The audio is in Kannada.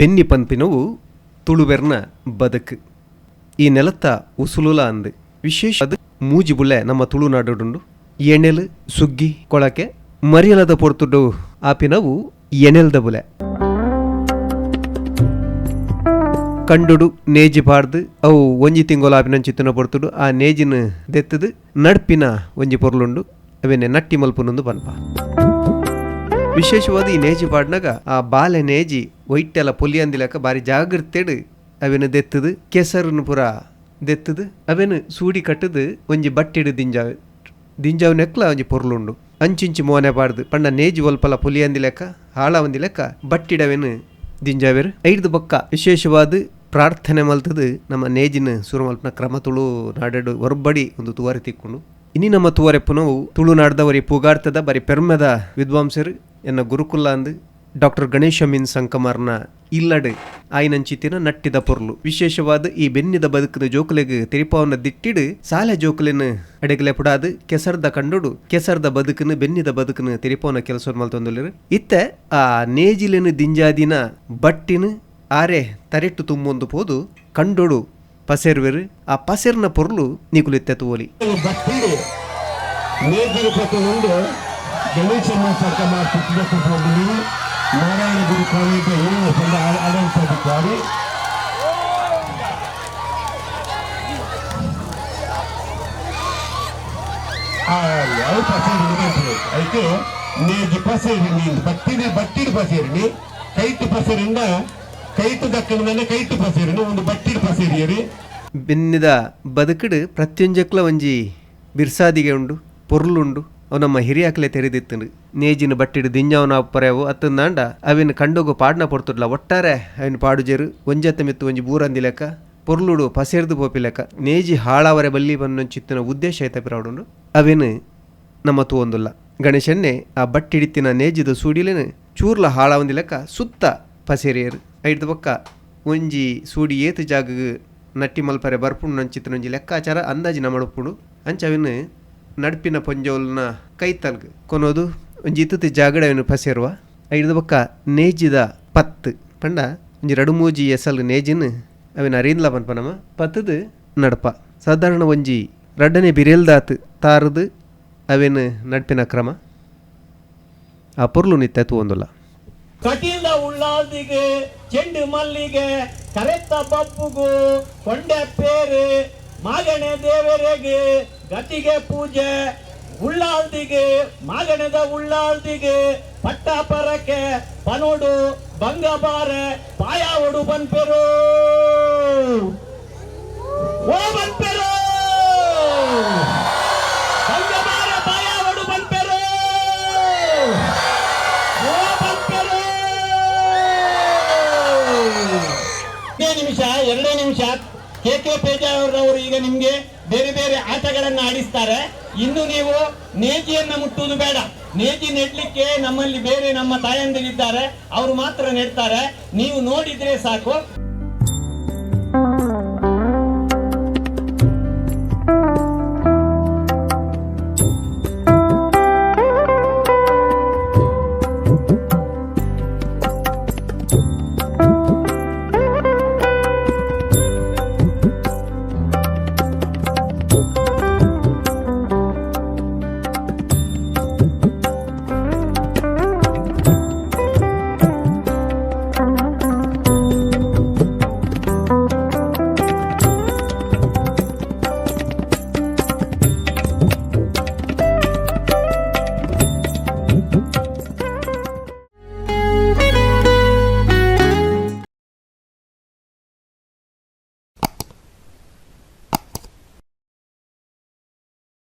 ಬೆನ್ನಿ ಪನ್ಪಿನವು ತುಳುವೆರ್ನ ಬದಕ್. ಈ ನೆಲತ್ತ ಉಸುಲುಲ ಅಂದು. ವಿಶೇಷ ಅದು ಮೂಜಿ ಬುಲೆ ನಮ್ಮ ತುಳುನಾಡುಂಡು ಎಣೆಲ್, ಸುಗ್ಗಿ, ಕೊಳಕೆ, ಮರಿಯಲದ ಪೊರ್ತುಡು ಆಪಿನವು ಎಣೆಲ್ದ ಬುಲೆ ಕಂಡುಡು ನೇಜಿ ಬಾರ್ದು ಅವು ಒಂಜಿ ತಿಂಗೋಲ ಆಪಿನಂಚಿತ್ತಿನ ಪೊರ್ತುಡು. ಆ ನೇಜಿನ ದೆತ್ತದು ನಡ್ಪಿನ ಒಂಜಿ ಪೊರ್ಲುಂಡು. ಅವೇನೆ ನಟ್ಟಿ ಮಲ್ಪುನೊಂದು ಬನ್ಪ ವಿಶೇಷವಾದ ಈ ನೇಜಿ ಪಾಡ್ನಾಗ ಆ ಬಾಲೆ ನೇಜಿ ಒಯ್ಟೆಲ್ಲ ಪೊಲಿ ಅಂದಿಲಕ ಬಾರಿ ಜಾಗ್ರತೆಡು ಅವೇನು ದೆತ್ತದು, ಕೆಸರನ್ನು ಪುರ ದೆತ್ತದು, ಅವೇನು ಸೂಡಿ ಕಟ್ಟದು, ಒಂಜಿ ಬಟ್ಟಿಡು ದಿಂಜಾವೆ, ದಿಂಜಾವ್ ನೆಕ್ಲ ಒಂಜಿ ಪೊರ್ಲುಂಡು. ಅಂಚಿಂಚಿ ಮೋನೆ ಪಾಡ್ದು ಪಂಡ ನೇಜಿ ಒಲ್ಪಲ ಪೊಲಿ ಅಂದಿ ಲೆಕ್ಕ ಹಾಳ ಒಂದಿ ಲೆಕ್ಕ ಬಟ್ಟಿಡವೇನು ದಿಂಜಾವೇರು. ಐದು ಬೊಕ್ಕ ವಿಶೇಷವಾದ ಪ್ರಾರ್ಥನೆ ಮಲ್ತದು, ನಮ್ಮ ನೇಜಿನ ಸುರಮಲ್ಪನ ಕ್ರಮ ತುಳು ನಾಡಡು ಹೊರಬಡಿ ಒಂದು ತುವಾರಿ ತಿಕ್ಕೊಂಡು. ಇನಿ ನಮ್ಮ ತುವರೆಪ್ಪುನವು ತುಳುನಾಡ್ದವರಿ ಪುಗಾರ್ತದ ಬರೀ ಪೆರ್ಮದ ವಿದ್ವಾಂಸರು ಎನ್ನ ಗುರುಕುಲ ಅಂದು ಡಾಕ್ಟರ್ ಗಣೇಶ ಮಿನ್ ಸಂಕಮಾರ್ನ ಇಲ್ಲಡೆ ಆಯ್ನಂಚಿತಿನ ನಟ್ಟಿದ ಪೊರ್ಲು. ವಿಶೇಷವಾದ ಈ ಬೆನ್ನಿದ ಬದುಕದ ಜೋಕುಲೆಗ್ ತಿರಿಪಾವನ ದಿಟ್ಟಿಡು, ಸಾಲೆ ಜೋಕುಲೆನ ಅಡೆಗಲೆ ಪುಡಾದು, ಕೆಸರ್ದ ಕಂಡುಡು, ಕೆಸರ್ದ ಬದುಕನ್ನು ಬೆನ್ನಿದ ಬದುಕನು ತಿರಿಪಾವನ ಕೆಲಸ ಮಲ್ತೊಂದುಲ್ಲೆರು ಇತ್ತ ಆ ನೇಜಿಲಿನ ದಿಂಜಾದಿನ ಬಟ್ಟಿನ ಆರೆ ತರೆಟ್ಟು ತುಂಬೊಂದು ಪೋದು, ಕಂಡೊಡು ಪಸೆರ್ವೆರು. ಆ ಪಸೆರ್ನ ಪೊರ್ಲು ನಿಗುಲಿತ್ತೆ ತೋಲಿ. ಬಟ್ಟಿಡಿ ನಾರಾಯಣಗುರು ಕಾಲೇಜು ಸಂಘ ಆಡಳಿತಾಧಿಕಾರಿ ಅವ್ರು ಪಸೇರಿ ಅದಕ್ಕೆ ನೇಜಿ ಪಸೇರಿ ಬತ್ತಿನ ಬಟ್ಟಿಡ್ ಪಸೇರಿ ಕೈತು ಪಸೇರಿಂದ ಕೈತು ದಕ್ಕನ ಕೈತು ಪಸೇರಿನ ಒಂದು ಬಟ್ಟಿಡ್ ಪಸೇರಿಯರಿ ಬಿನ್ನಿದ ಬದುಕಡು ಪ್ರತಿಯೊಂಜಕ್ಲ ಒಂಜಿ ಬಿರ್ಸಾದಿಗೆ ಉಂಡು ಪೊರ್ಲುಂಡು. ಅವು ನಮ್ಮ ಹಿರಿಯಾಕ್ಲೆ ತೆರೆದಿತ್ತು. ನೇಜಿನ ಬಟ್ಟಿಡು ದಿಂಜಾವನ ಪರೆವು ಅತ್ತಂದಾಂಡ ಅವಿನ ಕಂಡೋಗು ಪಾಡ್ನ ಪೊರ್ತುಡ್ಲ ಒಟ್ಟಾರೆ ಅವಿನ ಪಾಡುಜೇರು ಒಂಜತ್ತ ಮಿತ್ತು ಒಂಜಿ ಬೂರಂದಿ ಲೆಕ್ಕ. ಪೊರ್ಲುಡು ಪಸೇರ್ದು ಪೋಪಿ ಲೆಕ್ಕ. ನೇಜಿ ಹಾಳಾವರೆ ಬಲ್ಲಿ ಬನ್ನೊಂಚಿತ್ತಿನ ಉದ್ದೇಶ ಐತೆ ಪಿರಾವುಡು ಅವೇನು ನಮ್ಮ ತೂವೊಂದುಲ್ಲ. ಗಣೇಶನ್ನೇ, ಆ ಬಟ್ಟಿಡಿತ್ತಿನ ನೇಜಿದ ಸೂಡಿಲೇನು ಚೂರ್ಲ ಹಾಳಾವಂದಿ ಲೆಕ್ಕ. ಸುತ್ತ ಪಸೇರಿಯರು. ಐದು ಪಕ್ಕ ಒಂಜಿ ಸೂಡಿ ಏತು ಜಾಗ ನಟ್ಟಿ ಮಲ್ಪರೆ ಬರ್ಪುಂಡು ನಂಚಿತ್ತಿನ ಒಂಜಿ ಲೆಕ್ಕಾಚಾರ ಅಂದಾಜಿನ ಅಂಚ ಅಂಚವಿನ ನಡ್ಪಿನ ಕೈ ಕೈತಲ್ಗ್ ಕೊನೋದು. ಒಂಜಿ ಇತ್ತು ಜಾಗಡ ಅವನು ಪಸೇರುವ? ಐದು ಪಕ್ಕ ನೇಜಿದ ಪತ್. ಪಂಡ ಒಂಜಿ ರಡು ಮೂಜಿ ಎಸಲ್ ನೇಜಿನ್ ಅವಿನ ಅರಿಂದ್ಲ ಪನ್ಪನಮ? ಪತ್ತದು ನಡಪ. ಸಾಧಾರಣ ಒಂಜಿ ರಡ್ಡನೆ ಬಿರೇಲ್ದಾತ್ ತಾರದು ಅವೇನು ನಡ್ಪಿನ ಕ್ರಮ? ಆ ಪೊರ್ಲು ನಿತ್ಯ ತೂವೊಂದುಲ್ಲ. ಕಟೀಲ ಉಳ್ಳಾದಿಗೆ, ಚೆಂಡು ಮಲ್ಲಿಗೆ, ಕರೆತ್ತ ಬಪ್ಪುಗು ಕೊಂಡೆ ಪೇರು, ಮಾಗಣೆ ದೇವರಿಗೆ ಗತಿಗೆ ಪೂಜೆ ಉಳ್ಳಾಳ್ದಿಗೆ ಮಾಗಣದ ಉಳ್ಳಾಳ್ದಿಗೆ ಪಟ್ಟಾಪರಕ್ಕೆ, ಪನೋಡು, ಬಂಗಬಾರೆ, ಪಾಯಾವಡು ಬನ್ಪೆರು ಓ ಬನ್ಪೆರು ಬಂಗಬಾರೆ, ಪಾಯಾವಡು ಬನ್ಪೆರು ಓ ಬನ್ಪೆರು ನಿಮಿಷ, ಎರಡೇ ನಿಮಿಷ. ಕೆ ಕೆ ಪೇಜಾವರವರು ಈಗ ನಿಮ್ಗೆ ಬೇರೆ ಬೇರೆ ಆಟಗಳನ್ನ ಆಡಿಸ್ತಾರೆ. ಇನ್ನು ನೀವು ನೇಜಿಯನ್ನ ಮುಟ್ಟುವುದು ಬೇಡ. ನೇಜಿ ನೆಡ್ಲಿಕ್ಕೆ ನಮ್ಮಲ್ಲಿ ಬೇರೆ ನಮ್ಮ ತಾಯಂದಿರಿದ್ದಾರೆ. ಅವರು ಮಾತ್ರ ನೆಡ್ತಾರೆ. ನೀವು ನೋಡಿದ್ರೆ ಸಾಕು.